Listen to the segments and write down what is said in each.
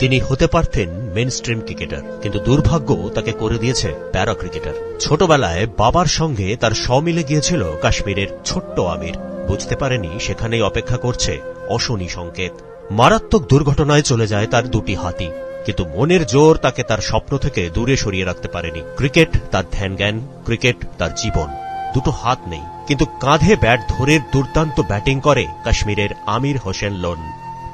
তিনি হতে পারতেন মেন স্ট্রিম ক্রিকেটার কিন্তু দুর্ভাগ্য তাকে করে দিয়েছে প্যারা ক্রিকেটার ছোটবেলায় বাবার সঙ্গে তার সমিলে গিয়েছিল কাশ্মীরের ছোট্ট আমির। বুঝতে পারেনি সেখানেই অপেক্ষা করছে অশনি সংকেত। মারাত্মক দুর্ঘটনায় চলে যায় তার দুটি হাতি, কিন্তু মনের জোর তাকে তার স্বপ্ন থেকে দূরে সরিয়ে রাখতে পারেনি। ক্রিকেট তার ধ্যান জ্ঞান ক্রিকেট তার জীবন। দুটো হাত নেই, কিন্তু কাঁধে ব্যাট ধরে দুর্দান্ত ব্যাটিং করে কাশ্মীরের আমির হোসেন লোন।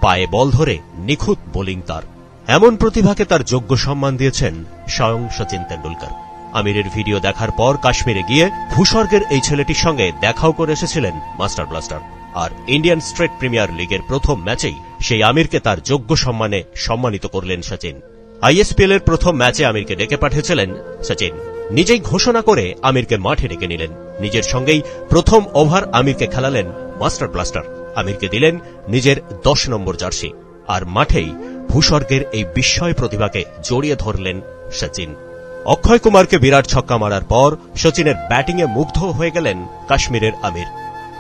পায়ে বল ধরে নিখুঁত বোলিং তার। এমন প্রতিভাকে তার যোগ্য সম্মান দিয়েছেন স্বয়ং সচিন তেন্ডুলকর। আমিরের ভিডিও দেখার পর কাশ্মীরে গিয়ে ভূস্বর্গের এই ছেলেটির সঙ্গে দেখাও করে এসেছিলেন মাস্টার ব্লাস্টার। আর ইন্ডিয়ান স্ট্রেট প্রিমিয়ার লিগের প্রথম ম্যাচেই সেই আমিরকে তার যোগ্য সম্মানে সম্মানিত করলেন সচিন। আইএসপিএল এর প্রথম ম্যাচে আমিরকে ডেকে পাঠিয়েছিলেন সচিন। নিজেই ঘোষণা করে আমিরকে মাঠে ডেকে নিলেন। নিজের সঙ্গেই প্রথম ওভার আমিরকে খেলালেন মাস্টার ব্লাস্টার। আমিরকে দিলেন নিজের দশ নম্বর জার্সি। আর মাঠেই ভূস্বর্গের এই বিস্ময় প্রতিভাকে জড়িয়ে ধরলেন সচিন। অক্ষয় কুমারকে বিরাট ছক্কা মারার পর সচিনের ব্যাটিংয়ে মুগ্ধ হয়ে গেলেন কাশ্মীরের আমির।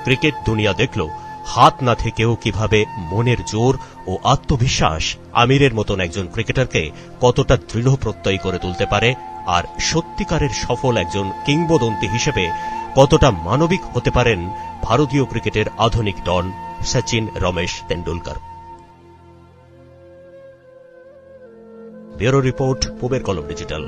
ক্রিকেট দুনিয়া দেখল, হাত না থেকেও কীভাবে মনের জোর ও আত্মবিশ্বাস আমিরের মতন একজন ক্রিকেটারকে কতটা দৃঢ় প্রত্যয়ী করে তুলতে পারে আর সত্যিকারের সফল একজন কিংবদন্তি হিসেবে কতটা মানবিক হতে পারেন ভারতীয় ক্রিকেটের আধুনিক ডন সচিন রমেশ তেন্ডুলকার। ব্যুরো রিপোর্ট পুবের কলম ডিজিটাল।